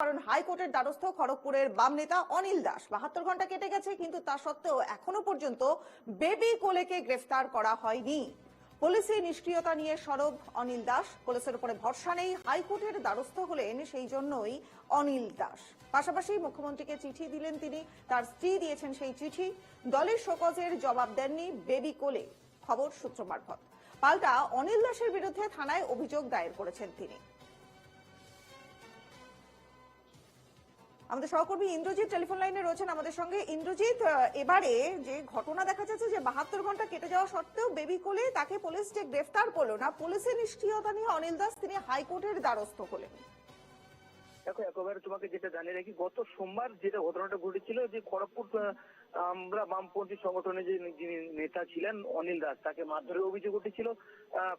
কারণ হাইকোর্টের দ্বারস্থ খড়গপুরের বাম নেতা অনিল দাস। বাহাত্তর ঘণ্টা কেটে গেছে, কিন্তু তা সত্ত্বেও এখনও পর্যন্ত বেবি কোলেকে গ্রেফতার করা হয়নি। পুলিশের নিষ্ক্রিয়তা নিয়ে সরব অনিল দাস। পুলিশের উপরে ভরসা নেই হাইকোর্টের দ্বারস্থ হলেন সেই জন্যই অনিল দাস। পাশাপাশি মুখ্যমন্ত্রীকে চিঠি দিলেন তিনি। তার স্ত্রী দিয়েছেন সেই চিঠি। দলের শোকজের জবাব দেননি বেবি কোলে। খবর সূত্র মারফত পাল্টা অনিল দাসের বিরুদ্ধে থানায় অভিযোগ দায়ের করেছেন তিনি। আমাদের সহকর্মী ইন্দ্রজিৎ টেলিফোন লাইনে রয়েছেন আমাদের সঙ্গে। ইন্দ্রজিৎ এবারে যে ঘটনা দেখা যাচ্ছে যে বাহাত্তর ঘণ্টা কেটে যাওয়া সত্ত্বেও বেবি কোলে তাকে পুলিশ যে গ্রেফতার করল না, পুলিশের নিষ্ক্রিয়তা নিয়ে অনিল দাস তিনি হাইকোর্টের দ্বারস্থ হলেন। দেখো একেবারে তোমাকে যেটা জানিয়ে রাখি, গত সোমবার যেটা ঘটনাটা ঘটেছিল যে খড়গপুর আমরা বামপন্থী সংগঠনে যে যিনি নেতা ছিলেন অনিল দাস, তাকে মারধরের অভিযোগ উঠেছিল।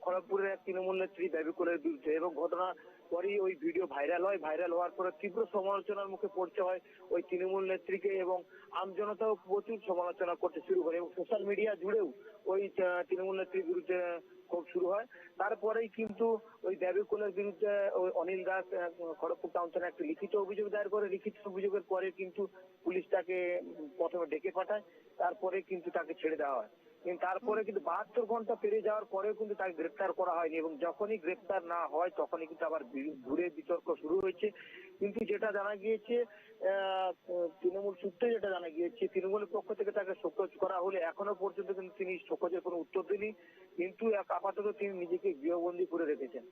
খড়গপুরের এক তৃণমূল নেত্রী বেবিকুলের বিরুদ্ধে এবং ঘটনা পরেই ওই ভিডিও ভাইরাল হয়। ভাইরাল হওয়ার পরে তীব্র সমালোচনার মুখে পড়তে হয় ওই তৃণমূল নেত্রীকে এবং আমজনতাও প্রচুর সমালোচনা করতে শুরু করে এবং সোশ্যাল মিডিয়া জুড়েও ওই তৃণমূল নেত্রীর বিরুদ্ধে ক্ষোভ শুরু হয়। তারপরেই কিন্তু ওই দেবীকুলের বিরুদ্ধে ওই অনিল দাস খড়গপুর টাউন থানায় একটা লিখিত অভিযোগ দায়ের করে। লিখিত অভিযোগের পরে কিন্তু পুলিশ তাকে প্রথমে ডেকে পাঠায়, তারপরে কিন্তু তাকে ছেড়ে দেওয়া হয়। তারপরে কিন্তু বাহাত্তর ঘণ্টা পেরিয়ে যাওয়ার পরেও কিন্তু তাকে গ্রেপ্তার করা হয়নি এবং যখনই গ্রেপ্তার না হয়, তখনই কিন্তু আবার ঘুরে বিতর্ক শুরু হয়েছে। কিন্তু যেটা জানা গিয়েছে সূত্রে যেটা জানা গিয়েছে তৃণমূলের পক্ষ থেকে তাকে শোকজ করা হলে এখনও পর্যন্ত কিন্তু তিনি শোকজের কোনো উত্তর দেননি। কিন্তু এক- আপাতত তিনি নিজেকে গৃহবন্দী করে রেখেছেন।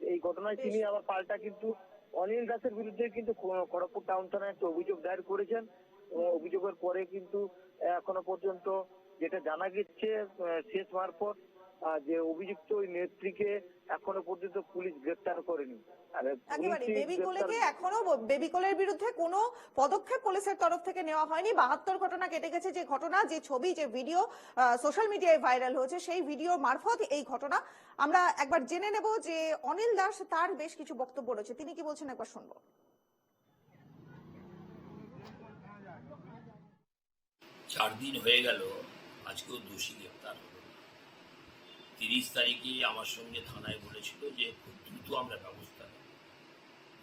এই ঘটনায় তিনি আবার পাল্টা কিন্তু অনিল দাসের বিরুদ্ধে কিন্তু খড়গপুর টাউন থানায় একটা অভিযোগ দায়ের করেছেন। অভিযোগের পরে কিন্তু এখনও পর্যন্ত যেটা জানা গেছে শেষ মারফত যে অভিযুক্ত ওই নেত্রীকে এখনও পর্যন্ত পুলিশ গ্রেপ্তার করেনি। আর একেবারে বেবি গ্রেপ্তার- কোলেকে এখনও বেবি কোলের বিরুদ্ধে কোনো পদক্ষেপ পুলিশের তরফ থেকে নেওয়া হয়নি। বাহাত্তর ঘটনা কেটে গেছে যে ঘটনা যে ছবি যে ভিডিও সোশ্যাল মিডিয়ায় ভাইরাল হয়েছে সেই ভিডিও মারফত এই ঘটনা। আমরা একবার জেনে নেব যে অনিল দাস তার বেশ কিছু বক্তব্য রয়েছে। তিনি কি বলছেন একবার শুনব। চার দিন হয়ে গেল আজকেও দোষী গ্রেপ্তার হলো। তিরিশ তারিখে আমার সঙ্গে থানায় বলেছিল যে খুব দ্রুত আমরা ব্যবস্থা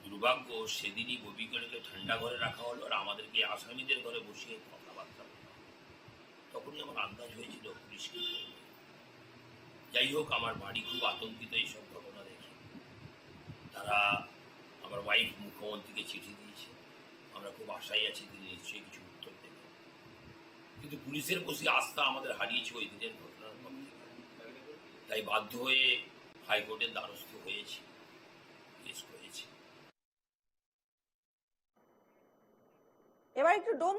দুর্ভাগ্য সেদিনই ববিকলকে ঠান্ডা ঘরে রাখা হলো আর আমাদেরকে আসামিদের ঘরে বসিয়ে কথাবার্তা তখনই আমার আন্দাজ হয়েছিল পুলিশ কি করবে। যাই হোক, আমার বাড়ি খুব আতঙ্কিত এইসব ঘটনা দেখে। তারা আমার ওয়াইফ মুখ্যমন্ত্রীকে চিঠি দিয়েছে। আমরা খুব আশায় আছি তিনি নিশ্চয়ই কিছু উত্তর দেবেন। কিন্তু পুলিশের প্রতি আস্থা আমাদের হারিয়েছে ওই দিনের থেকে। তাই বাধ্য হয়ে হাইকোর্টের দ্বারস্থ হয়েছে এবার একটু ডোম